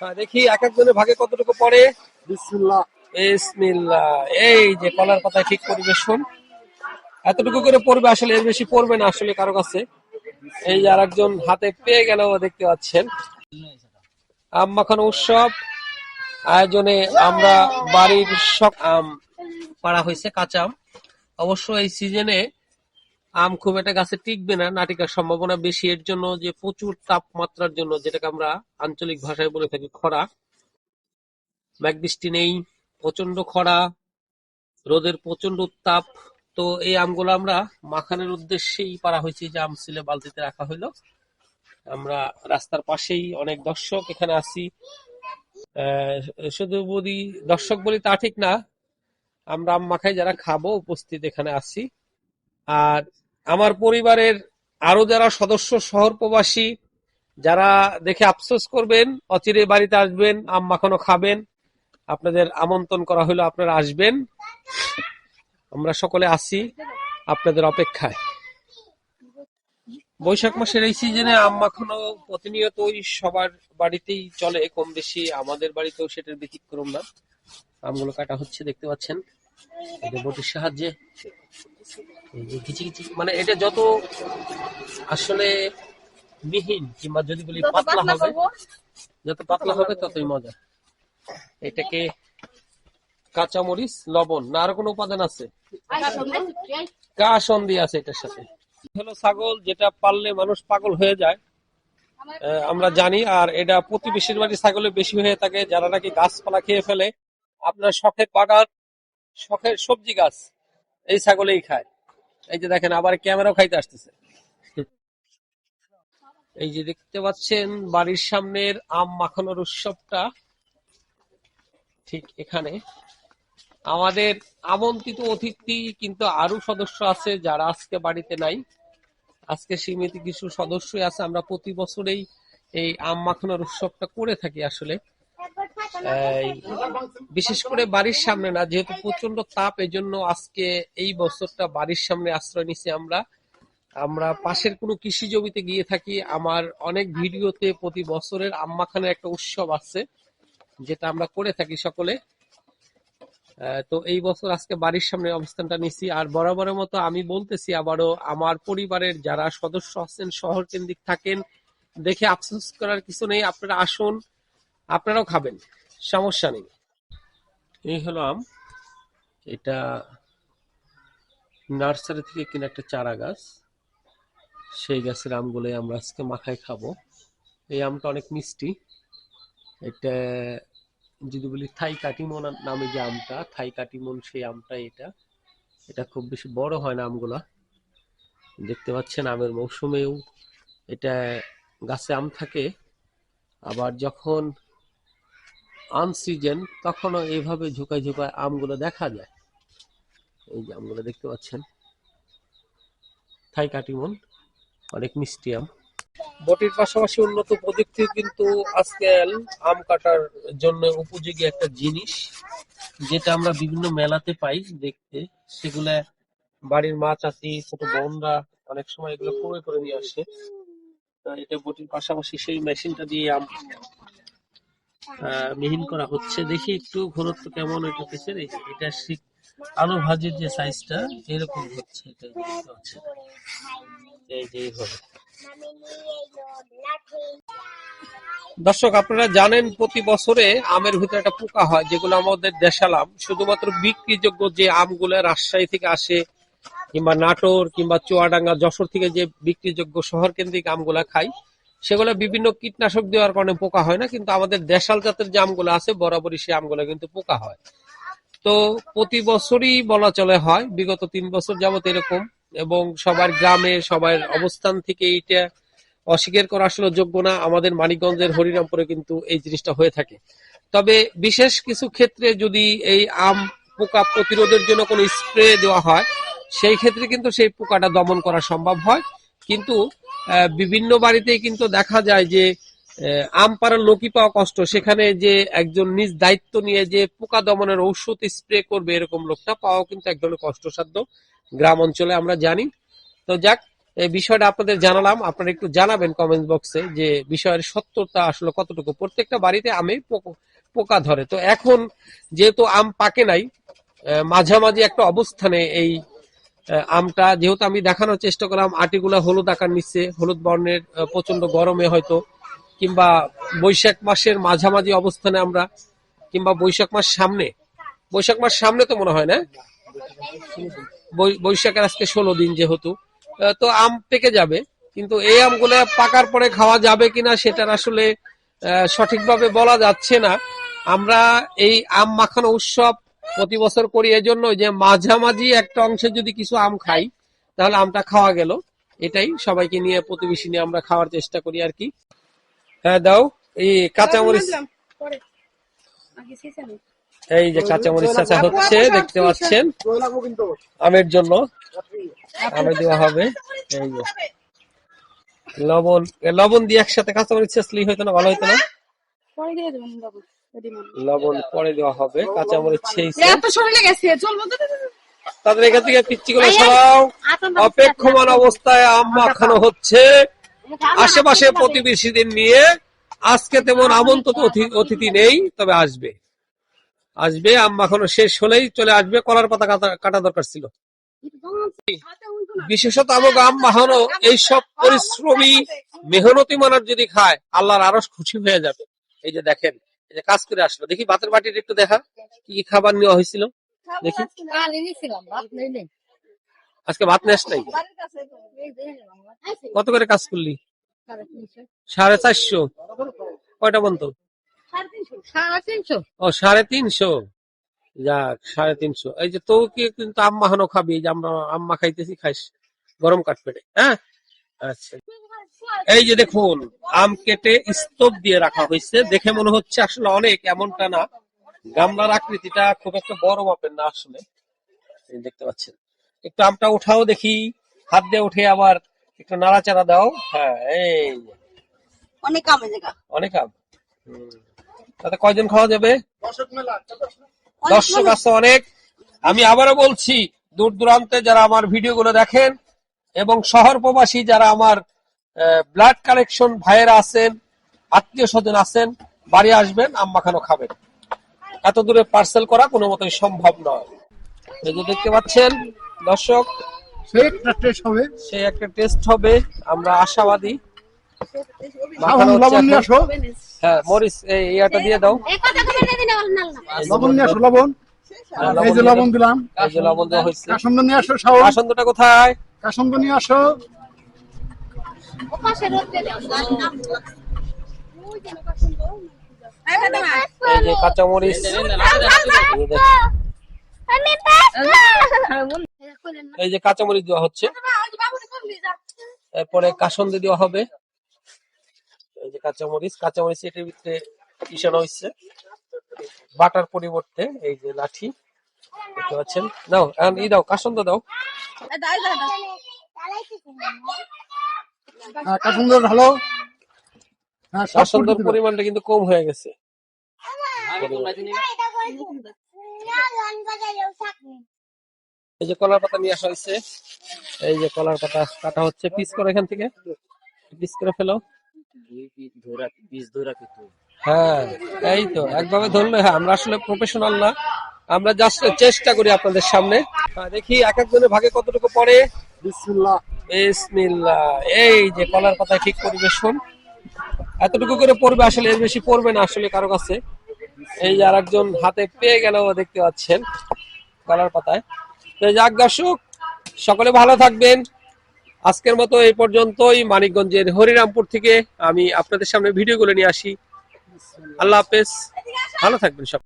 হ্যাঁ, দেখি এক একজনের ভাগে কতটুকু পড়ে? বিসমিল্লাহ। বিসমিল্লাহ। এই যে কলার পাতায় ঠিক পরিবেশন এতটুকু করে পড়বে আসলে এর বেশি পড়বে না আসলে কারও কাছে। এই যে আর একজন হাতে পেয়ে গেল দেখতে পাচ্ছেন। আম মাখানো উৎসব। আয়োজনে আমরা বাড়ির সব আম পাড়া হয়েছে কাঁচা আম। অবশ্য এই সিজনে আম খুব একটা গাছে টিকবে না না টিকার সম্ভাবনা বেশি। এর জন্য যে প্রচুর তাপমাত্রার জন্য, যেটাকে আমরা আঞ্চলিক ভাষায় বলে থাকি খরা মেঘ নেই প্রচণ্ড খরা, রোদের প্রচণ্ড উত্তাপ তো এই আমগুলো আমরা মাখানের উদ্দেশ্যেই পারা হয়েছে যে আম ছিলে বালতিতে রাখা হইল। আমরা রাস্তার পাশেই অনেক দর্শক এখানে আসি শুধু বলি দর্শক বলি তা ঠিক না, আমরা আম মাখাই যারা খাব উপস্থিত এখানে আছি। আর আমার পরিবারের আরও যারা সদস্য শহর প্রবাসী যারা দেখে আফসোস করবেন, অচিরে বাড়িতে আসবেন আম মাখানো খাবেন, আপনাদের আমন্ত্রণ করা হলো, আপনারা আসবেন। আমরা সকলে আছি আপনাদের অপেক্ষায়। বৈশাখ মাসের এই সিজনে আম মাখানো প্রতিনিয়তই সবার বাড়িতেই চলে কম বেশি আমাদের বাড়িতেও সেটার ব্যতিক্রম না। আমগুলো কাটা হচ্ছে, দেখতে পাচ্ছেন। এই বটির সাহায্যে এই যে কিচি কিচি মানে এটা যত আসলে মিহিন কিংবা যদি বলি পাতলা হবে যত পাতলা হবে ততই মজা। এটাকে কাঁচামরিচ লবণ না আর কোনো উপাদান আছে? কাসন্দি আছে এটার সাথে। হলো ছাগল যেটা পাললে মানুষ পাগল হয়ে যায়। আহ, আমরা জানি আর এটা প্রতিবেশীর বাড়ি ছাগলে বেশি হয়ে থাকে যারা নাকি গাছপালা খেয়ে ফেলে। আপনার শখের বাগান শখের সবজি গাছ এই ছাগলেই খায়। এই যে দেখেন, আবার ক্যামেরাও খাইতে আসতেছে। এই যে দেখতে পাচ্ছেন, বাড়ির সামনের আম মাখানোর উৎসবটা ঠিক এখানে। আমাদের আমন্ত্রিত অতিথি কিন্তু আরও সদস্য আছে যারা আজকে বাড়িতে নাই। আজকে সীমিত কিছু সদস্যই আছে। আমরা প্রতি বছরেই এই আম মাখানোর উৎসবটা করে থাকি আসলে। বিশেষ করে বাড়ির সামনে না, যেহেতু প্রচণ্ড তাপ, এজন্য আজকে এই বছরটা বাড়ির সামনে আশ্রয় নিছি আমরা। আমরা পাশের কোনো কৃষি জমিতে গিয়ে থাকি। আমার অনেক ভিডিওতে প্রতি বছরের আম মাখানোর একটা উৎসব আছে, যেটা আমরা করে থাকি সকলে। তো এই বছর আজকে বাড়ির সামনে অবস্থানটা নিছি। আর বরাবরের মতো আমি বলতেছি আবারও, আমার পরিবারের যারা সদস্য আছেন, শহর কেন্দ্রিক থাকেন, দেখে আফসোস করার কিছু নেই। আপনারা আসুন, আপনারাও খাবেন। সমস্যা নেই। এই হলো আম। এটা নার্সারি থেকে কিনা একটা চারা গাছ। সেই গাছের আমগুলোই আমরা আজকে মাখায় খাব। এই আমটা অনেক মিষ্টি। এটা যদি বলি থাই কাটিমন নামে যে আমটা, থাই কাটিমন সেই আমটা এটা। এটা খুব বেশি বড় হয় না আমগুলা। দেখতে পাচ্ছেন আমের মৌসুমেও এটা গাছে আম থাকে। আবার যখন আনসিজন, তখনও এইভাবে ঝুঁকায় ঝুঁকায় আমগুলো দেখা যায়। এই যে আমগুলো দেখতে পাচ্ছেন। থাই কাটিমন অনেক মিষ্টি আম। বটির পাশাপাশি উন্নত প্রযুক্তি কিন্তু আজকাল আম কাটার জন্য উপযোগী একটা জিনিস, যেটা আমরা বিভিন্ন মেলাতে পাই দেখতে। সেগুলা বাড়ির মা, চাচি, ছোট বোনরা অনেক সময় এগুলো ক্রয় করে নিয়ে আসে। এটা বটির পাশাপাশি সেই মেশিনটা দিয়ে আম মিহিন করা হচ্ছে। দেখি একটু ঘনত্ব কেমন এটা পিছের এটা শীত আলু ভাজির যে সাইজটা এরকম হচ্ছে পাচ্ছেন। এই যে দর্শক, আপনারা জানেন প্রতি বছরে আমের ভিতরে একটা পোকা হয়, যেগুলো আমাদের দেশাল আম শুধুমাত্র বিক্রিযোগ্য যে আমগুলো রাজশাহী থেকে আসে, কিংবা নাটোর, কিংবা চুয়াডাঙ্গা, যশোর থেকে যে বিক্রিযোগ্য শহর কেন্দ্রিক আমগুলা খাই সেগুলো বিভিন্ন কীটনাশক দেওয়ার কারণে পোকা হয় না, কিন্তু আমাদের দেশাল জাতের যে আমগুলো আছে, বরাবরই সেই আমগুলো কিন্তু পোকা হয়। তো প্রতি বছরই বলা চলে হয়, বিগত তিন বছর যাবত এরকম, এবং সবার গ্রামে সবার অবস্থান থেকে এইটা অস্বীকার করা আসলে যোগ্য না। আমাদের মানিকগঞ্জের হরিরামপুরে কিন্তু এই জিনিসটা হয়ে থাকে। তবে বিশেষ কিছু ক্ষেত্রে যদি এই আম পোকা প্রতিরোধের জন্য কোনো স্প্রে দেওয়া হয়, সেই ক্ষেত্রে কিন্তু সেই পোকাটা দমন করা সম্ভব হয়। কিন্তু বিভিন্ন বাড়িতেই কিন্তু দেখা যায় যে আম পাড়ার লোকই পাওয়া কষ্ট। সেখানে যে একজন নিজ দায়িত্ব নিয়ে যে পোকা দমনের ঔষধ স্প্রে করবে এরকম লোকটা পাওয়া কিন্তু এক ধরনের কষ্টসাধ্য গ্রাম অঞ্চলে আমরা জানি। তো যাক, এই বিষয়টা আপনাদের জানালাম। আপনারা একটু জানাবেন কমেন্ট বক্সে যে বিষয়ের সত্যতা আসলে কতটুকু। প্রত্যেকটা বাড়িতে আমে পোক- ধরে। তো এখন যেহেতু আম পাকে নাই মাঝামাঝি একটা অবস্থানে এই আমটা যেহেতু আমি দেখানোর চেষ্টা করলাম, আটিগুলা হলুদ আকার নিচ্ছে, হলুদ বর্ণের প্রচণ্ড গরমে হয়তো, কিংবা বৈশাখ মাসের মাঝামাঝি অবস্থানে আমরা, কিংবা বৈশাখ মাস সামনে, বৈশাখ মাস সামনে তো মনে হয় না? বৈশাখের আজকে ষোলো দিন যেহেতু তো আম পেকে যাবে, কিন্তু এই আমগুলো পাকার পরে খাওয়া যাবে কিনা সেটার আসলে সঠিকভাবে বলা যাচ্ছে না। আমরা এই আম মাখানো উৎসব প্রতি বছর করি এই এজন্য যে মাঝামাঝি একটা অংশে যদি কিছু আম খাই তাহলে আমটা খাওয়া গেল। এটাই সবাইকে নিয়ে প্রতিবেশী নিয়ে আমরা খাওয়ার চেষ্টা করি আর কি। হ্যাঁ দাও। এই কাঁচামরিচ। এই যে কাঁচামরিচ চাচা হচ্ছে দেখতে পাচ্ছেন? আমের জন্য। আমে দেওয়া হবে। এই যে। লবণ। লবণ দিয়ে একসাথে কাঁচামরিচ ছেঁচলেই হইতো না ভালো হইতো না? পরে দিয়ে দেবেন হয়। লবণ পরে দেওয়া হবে কাঁচামরিচ তো তাদের এখান থেকে পিচ্ছি গুলো সরাও। অপেক্ষমান অবস্থায় আম মাখানো হচ্ছে। আশেপাশে প্রতিবেশীদের নিয়ে আজকে তেমন আমন্ত্রিত অতিথি নেই তবে আসবে। আসবে আম মাখানো শেষ হলেই চলে আসবে। কলার পাতা কাটা- কাটা দরকার ছিল। বিশেষত আমাকে আম মাখানো এইসব পরিশ্রমী মেহনতি মানার যদি খায় আল্লাহর আরও খুশি হয়ে যাবে। এই যে দেখেন যে কাজ করে আসলো। দেখি ভাতের বাটিটা একটু দেখা। কি কি খাবার নেওয়া হয়েছিল? দেখি। আজকে ভাত নেস নাই? কত করে কাজ করলি? সাড়ে চারশো। কয়টা বন্ধু সাড়ে তিনশো। ও সাড়ে তিনশো। যাক সাড়ে তিনশো। এই যে তো কি কিন্তু আম্মা হানো খাবি যে আমরা আম্মা খাইতেছি খাইস। গরম কাঠ পেটে হ্যাঁ? আচ্ছা। এই যে দেখুন আম কেটে স্তূপ দিয়ে রাখা হয়েছে। দেখে মনে হচ্ছে আসলে অনেক এমনটা না। গামলার আকৃতিটা খুব একটা বড় মাপের না আসলে। দেখতে পাচ্ছেন। একটু আমটা উঠাও দেখি। হাত দিয়ে উঠে আবার একটু নাড়াচাড়া দাও। হ্যাঁ এই অনেক জায়গা অনেক আম। তাতে কয়জন খাওয়া যাবে? দর্শক আছে অনেক। আমি আবারও বলছি দূর দূরান্তে যারা আমার ভিডিও গুলো দেখেন এবং শহর প্রবাসী যারা আমার ব্লাড কালেকশন ভাইয়েরা আছেন আত্মীয় স্বজন আছেন বাড়ি আসবেন আম মাখানো খাবেন। এত দূরে পার্সেল করা কোনো মতোই সম্ভব নয়। এই যে দেখতে পাচ্ছেন দর্শক সেই একটা টেস্ট হবে। সে একটা টেস্ট হবে আমরা আশাবাদী। হ্যাঁ মরিচ এই ইয়াটা দিয়ে দাও। লবণ নিয়ে আসো লবণ। হ্যাঁ, এই যে লবণ দিলাম। এই যে লবণ দেওয়া হয়েছে। কাসন্দ নিয়ে আসো শাওন। আসন্দটা কোথায়? কাসন্দ নিয়ে আসো। ও পাশে রোদ দাও ওই যেন পছন্দ এই যে কাঁচামরিচ এই যে দেখ- এই যে কাঁচামরিচ দেওয়া হচ্ছে। এরপরে কাসন্দি দেওয়া হবে। এই যে কাঁচামরিচ কাঁচামরিচ এটার ভিতরে মিশানো হচ্ছে বাটার পরিবর্তে এই যে লাঠি, দেখতে পাচ্ছেন? দাও এখন ই দাও, কাসন্দ দাও। হ্যাঁ কাসন্দ ঢালো হ্যাঁ কাসন্দর। পরিমাণটা কিন্তু কম হয়ে গেছে। এই যে কলার পাতা নিয়ে আসা হয়েছে। এই যে কলার পাতা কাটা হচ্ছে। পিস করে এখান থেকে। পিস করে ফেলো। হ্যাঁ এই তো। একভাবে ধরলে হ্যাঁ আমরা আসলে প্রফেশনাল না। আমরা জাস্ট চেষ্টা করি আপনাদের সামনে। দেখি এক একজনের ভাগে কতটুকু পড়ে। বিসমিল্লাহ। বিসমিল্লাহ। এই যে কলার পাতায় ঠিক পরিবেশন। এতটুকু করে পড়বে আসলে এর বেশি পড়বে না আসলে কারও কাছে। এই যে আরেকজন হাতে পেয়ে গেল দেখতে পাচ্ছেন কলার পাতায়। তো যাক দর্শক সকলে ভালো থাকবেন। আজকের মতো এই পর্যন্তই। মানিকগঞ্জের হরিরামপুর থেকে আমি আপনাদের সামনে ভিডিওগুলো নিয়ে আসি। আল্লাহ হাফেজ। ভালো থাকবেন সব।